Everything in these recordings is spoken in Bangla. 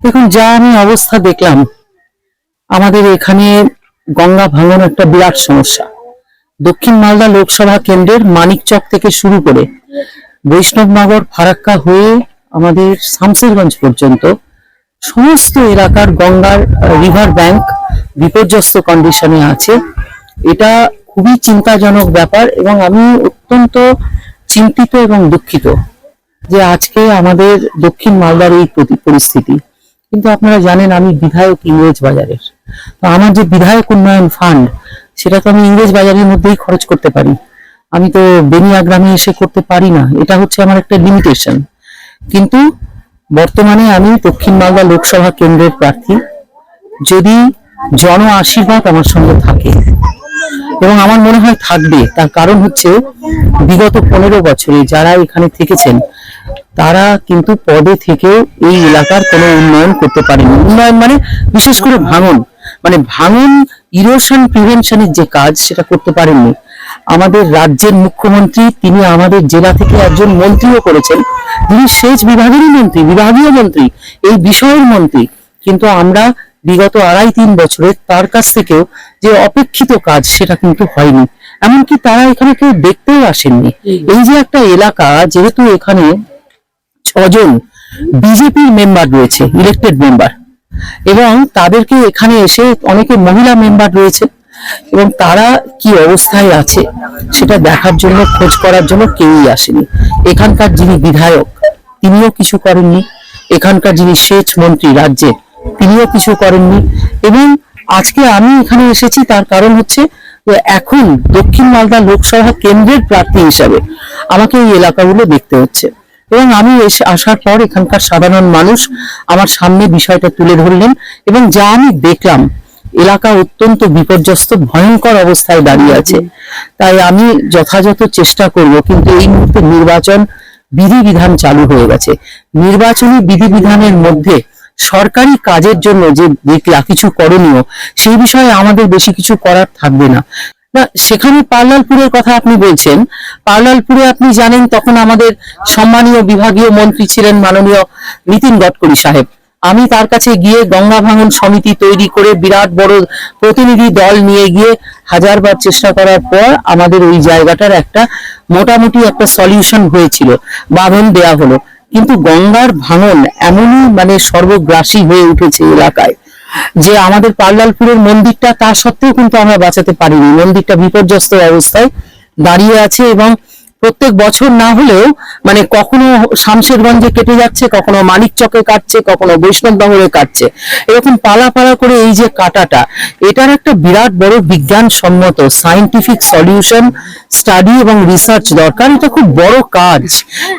দেখুন, যা আমি অবস্থা দেখলাম, আমাদের এখানে গঙ্গা ভাঙন একটা বিরাট সমস্যা। দক্ষিণ মালদা লোকসভা কেন্দ্রের মানিকচক থেকে শুরু করে বৈষ্ণবনগর, ফারাক্কা হয়ে আমাদের শামসেরগঞ্জ পর্যন্ত সমস্ত এলাকার গঙ্গার রিভার ব্যাংক বিপর্যস্ত কন্ডিশনে আছে। এটা খুবই চিন্তাজনক ব্যাপার এবং আমি অত্যন্ত চিন্তিত এবং দুঃখিত যে আজকে আমাদের দক্ষিণ মালদার এই পরিস্থিতি। কিন্তু আপনারা জানেন আমি বিধায়ক ইংরেজ বাজারের। তো আমার যে বিধায়ক উন্নয়ন ফান্ড সেটা তো আমি ইংরেজ বাজারের মধ্যেই খরচ করতে পারি। আমি তো বেনিয়া গ্রামে এসে করতে পারি না, এটা হচ্ছে আমার একটা লিমিটেশন কিন্তু বর্তমানে আমি দক্ষিণ মালদা লোকসভা কেন্দ্রের প্রার্থী। যদি জন আশীর্বাদ আমার সঙ্গে থাকে, এবং আমার মনে হয় থাকবে, তার কারণ হচ্ছে বিগত পনেরো বছরে যারা এখানে থেকেছেন তারা কিন্তু পদে থেকে এই এলাকার কোনো উন্নয়ন করতে পারেনি। উন্নয়ন মানে বিশেষ করে ভাঙন। মানে ভাঙন ইরোশন প্রিভেনশনের যে কাজ সেটা করতে পারেননি। আমাদের রাজ্যের মুখ্যমন্ত্রী তিনি আমাদের জেলা থেকে একজন মন্ত্রীও করেছেন। তিনি সেচ বিভাগেরই মন্ত্রী বিভাগীয় মন্ত্রী এই বিষয়ের মন্ত্রী। কিন্তু আমরা বিগত আড়াই তিন বছরে তার কাছ থেকেও যে অপেক্ষিত কাজ সেটা কিন্তু হয়নি। এমনকি তারা এখানে কেউ দেখতেও আসেননি। এই যে একটা এলাকা যেহেতু এখানে ছজন বিজেপির মেম্বার রয়েছে ইলেক্টেড মেম্বার এবং তাদেরকে এখানে এসে অনেকে মহিলা মেম্বার রয়েছে এবং তারা কি অবস্থায় আছে সেটা দেখার জন্য, খোঁজ করার জন্য কেউই আসেনি। এখানকার যিনি বিধায়ক, তিনিও কিছু করেননি। এখানকার যিনি সেচ মন্ত্রী রাজ্যে, তিনিও কিছু করেননি। এবং আজকে আমি এখানে এসেছি তার কারণ হচ্ছে এখন দক্ষিণ মালদা লোকসভা কেন্দ্রের প্রার্থী হিসাবে আমাকে এই এলাকাগুলো দেখতে হচ্ছে। এবং আমি এসে আসার পর এখানকার সাধারণ মানুষ আমার সামনে বিষয়টা তুলে ধরলেন এবং যা আমি দেখলাম, এলাকা অত্যন্ত বিপর্যস্ত, ভয়ঙ্কর অবস্থায় দাঁড়িয়ে আছে। তাই আমি যথাযথ চেষ্টা করব, কিন্তু এই মুহূর্তে নির্বাচন বিধিবিধান চালু হয়ে গেছে। নির্বাচনী বিধিবিধানের মধ্যে সরকারি কাজের জন্য যে দেখলা, কিছু করণীয়, সেই বিষয়ে আমাদের বেশি কিছু করার থাকবে না। না, সেখানে পার্লালপুরের কথা আপনি বলছেন। পার্লালপুরে আপনি জানেন তখন আমাদের সম্মানীয় বিভাগীয় মন্ত্রী ছিলেন মাননীয় নীতিন গডকরি সাহেব। আমি তার কাছে গিয়ে গঙ্গা ভাঙন সমিতি তৈরি করে বিরাট বড় প্রতিনিধি দল নিয়ে গিয়ে হাজারবার চেষ্টা করার পর আমাদের ওই জায়গাটার একটা মোটামুটি একটা সলিউশন হয়েছিল, বাঁধন দেয়া হলো। কিন্তু গঙ্গার ভাঙন এমনই মানে সর্বগ্রাসী হয়ে উঠেছে এলাকায়। যে আমাদের পার্লালপুরের মন্দিরটা তা সত্ত্বেও কিন্তু আমরা বাঁচাতে পারিনি। মন্দিরটা বিপর্যস্ত অবস্থায় দাঁড়িয়ে আছে এবং প্রত্যেক বছর না হলেও মানে কখনো শামশেরগঞ্জে কেটে যাচ্ছে, কখনো মানিক চকে কাটছে, কখনো বৈষ্ণবনগরে কাটছে। এরকম পালা পালা করে এই যে কাটাটা, এটার একটা বিরাট বড় বিজ্ঞান সম্মত সায়েন্টিফিক সলিউশন স্টাডি এবং রিসার্চ দরকার, এটা খুব বড় কাজ।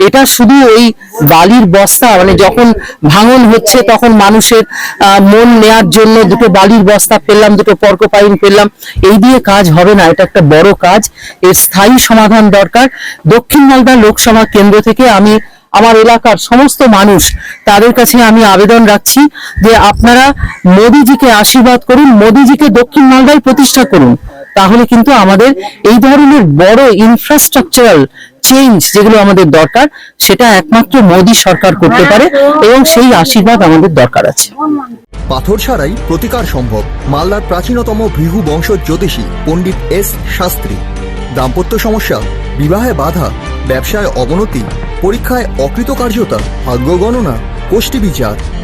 এটা শুধু ওই বালির বস্তা মানে যখন ভাঙন হচ্ছে তখন মানুষের মন নেয়ার জন্য দুটো বালির বস্তা ফেললাম দুটো পর্কপাইন ফেললাম এই দিয়ে কাজ হবে না, এটা একটা বড় কাজ। এর স্থায়ী সমাধান দরকার। দক্ষিণ মালদা লোকসভা কেন্দ্র থেকে আমি, আমার এলাকার সমস্ত মানুষ, তাদের কাছে আমি আবেদন রাখছি যে আপনারা মোদিজিকে আশীর্বাদ করুন, মোদিজিকে দক্ষিণ মালদায় প্রতিষ্ঠা করুন। তাহলে কিন্তু আমাদের এই ধরনের বড় ইনফ্রাস্ট্রাকচারাল চেঞ্জ যেগুলো আমাদের দরকার, সেটা একমাত্র মোদী সরকার করতে পারে এবং সেই আশীর্বাদ আমাদের দরকার আছে। পাথর ছাড়াই প্রতিকার সম্ভব। মালদার প্রাচীনতম ভৃহু বংশ জ্যোতিষী পণ্ডিত এস শাস্ত্রী। দাম্পত্য সমস্যা, বিবাহে বাধা, ব্যবসায় অবনতি, পরীক্ষায় অকৃতকার্যতা, ভাগ্য গণনা গোষ্ঠী বিচার